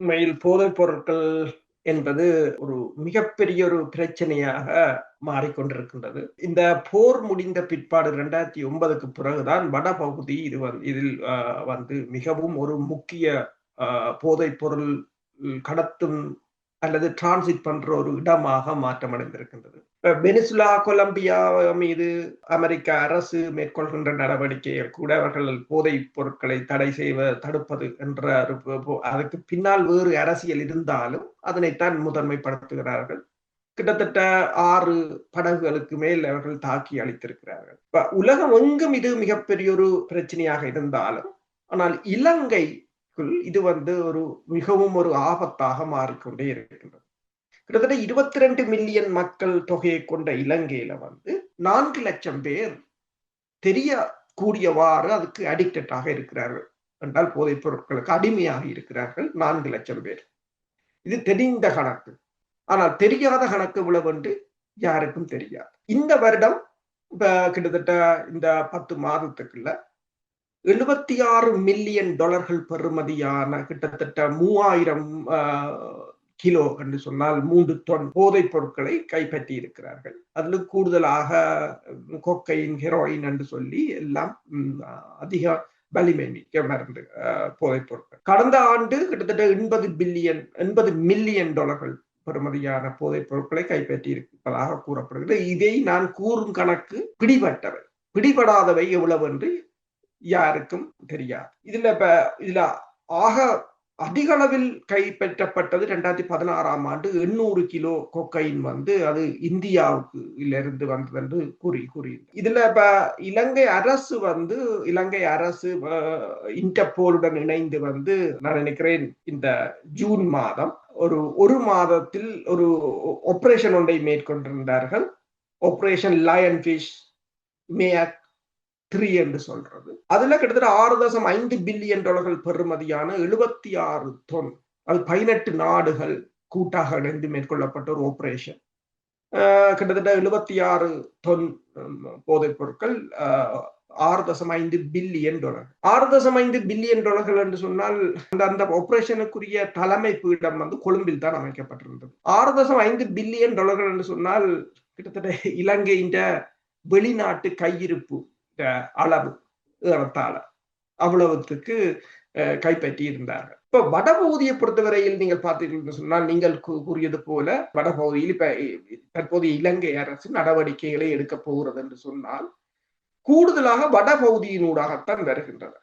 உண்மையில் போதைப் பொருட்கள் என்பது ஒரு மிகப்பெரிய ஒரு பிரச்சனையாக மாறிக்கொண்டிருக்கின்றது. இந்த போர் முடிந்த பிற்பாடு இரண்டாயிரத்தி ஒன்பதுக்கு பிறகுதான் வடபகுதி இது வந்து இதில் வந்து மிகவும் ஒரு முக்கிய போதைப் பொருள் கடத்தும் அல்லது டிரான்சிட் பண்ற ஒரு இடமாக மாற்றமடைந்திருக்கின்றது. வெனிசுலா கொலம்பியா மீது அமெரிக்க அரசு மேற்கொள்கின்ற நடவடிக்கைகள் கூட அவர்கள் போதைப் பொருட்களை தடை செய்வ தடுப்பது என்ற அதுக்கு பின்னால் வேறு அரசியல் இருந்தாலும் அதனைத்தான் முதன்மைப்படுத்துகிறார்கள். கிட்டத்தட்ட ஆறு படகுகளுக்கு மேல் அவர்கள் தாக்கி அளித்திருக்கிறார்கள். உலகம் எங்கும் இது மிகப்பெரிய ஒரு பிரச்சனையாக இருந்தாலும் ஆனால் இலங்கைக்குள் இது வந்து ஒரு மிகவும் ஒரு ஆபத்தாக மாறிக்கொண்டே இருக்கின்றது. கிட்டத்தட்ட இருபத்தி ரெண்டு மில்லியன் மக்கள் தொகையை கொண்ட இலங்கையில வந்து நான்கு லட்சம் பேர் தெரிய கூடியவாறு அதுக்கு அடிக்டடாக இருக்கிறார்கள். என்றால் போதைப் பொருட்களுக்கு அடிமையாக இருக்கிறார்கள் நான்கு லட்சம் பேர். இது தெரிந்த கணக்கு. ஆனால் தெரியாத கணக்கு இவ்வளவு யாருக்கும் தெரியாது. இந்த வருடம் இப்ப கிட்டத்தட்ட இந்த பத்து மாதத்துக்குள்ள எழுபத்தி ஆறு மில்லியன் டாலர்கள் பெறுமதியான கிட்டத்தட்ட மூவாயிரம் கிலோ என்று சொன்னால் மூன்று தொன் போதைப் பொருட்களை கைப்பற்றி இருக்கிறார்கள் அதில் கூடுதலாக கொக்கைன் ஹெரோயின் என்று சொல்லி எல்லாம் அதிக வலிமை மிக்க மருந்து போதைப் பொருட்கள். கடந்த ஆண்டு கிட்டத்தட்ட எண்பது பில்லியன் எண்பது மில்லியன் டாலர்கள் பெறுமதியான போதைப் பொருட்களை கைப்பற்றி இருப்பதாக கூறப்படுகிறது. இதை நான் கூறும் கணக்கு பிடிபட்டவை. பிடிபடாதவை எவ்வளவு என்று யாருக்கும் தெரியாது. இதுல இப்ப இதுல ஆக அதிக அளவில் கைப்பற்றப்பட்டது ரெண்டாயிரத்தி பதினாறாம் ஆண்டு எண்ணூறு கிலோ கொக்கைன் வந்து அது இந்தியாவுக்கு இருந்து வந்தது என்று கூறி கூறி இதுல இப்ப இலங்கை அரசு வந்து இலங்கை அரசு இன்டர்போலுடன் இணைந்து வந்து நான் நினைக்கிறேன் இந்த ஜூன் மாதம் ஒரு ஒரு மாதத்தில் ஒரு ஆப்ரேஷன் ஒன்றை மேற்கொண்டிருந்தார்கள். Operation line fish make three என்று சொல்றது. அதுல கிட்டத்தட்ட ஆறு தசம் ஐந்து பில்லியன் டாலர்கள் பெறுமதியான எழுபத்தி ஆறு தொன் அது பதினெட்டு நாடுகள் கூட்டாக இணைந்து மேற்கொள்ளப்பட்ட ஒரு ஆபரேஷன் கிட்டத்தட்ட எழுபத்தி ஆறு தொன் போதைப் பொருட்கள் ஆறு தசம் ஐந்து பில்லியன் டாலர் ஆறு தசம் ஐந்து பில்லியன் டாலர்கள் என்று சொன்னால் அந்த அந்த ஆபரேஷனுக்குரிய தலைமை பீடம் வந்து கொழும்பில் தான் அமைக்கப்பட்டிருந்தது. ஆறு தசம் ஐந்து பில்லியன் டாலர்கள் என்று சொன்னால் கிட்டத்தட்ட இலங்கையின் வெளிநாட்டு கையிருப்பு அளவு ஏறத்தாழ அவ்வளவுத்துக்கு கைப்பற்றி இருந்தார்கள் இப்ப வடபகுதியை பொறுத்தவரையில் நீங்கள் பார்த்தீர்கள் சொன்னால் நீங்கள் கூறியது போல வடபகுதியில் இப்ப தற்போதைய இலங்கை அரசு நடவடிக்கைகளை எடுக்க போகிறது என்று சொன்னால் கூடுதலாக வடபகுதியினூடாகத்தான் வருகின்றன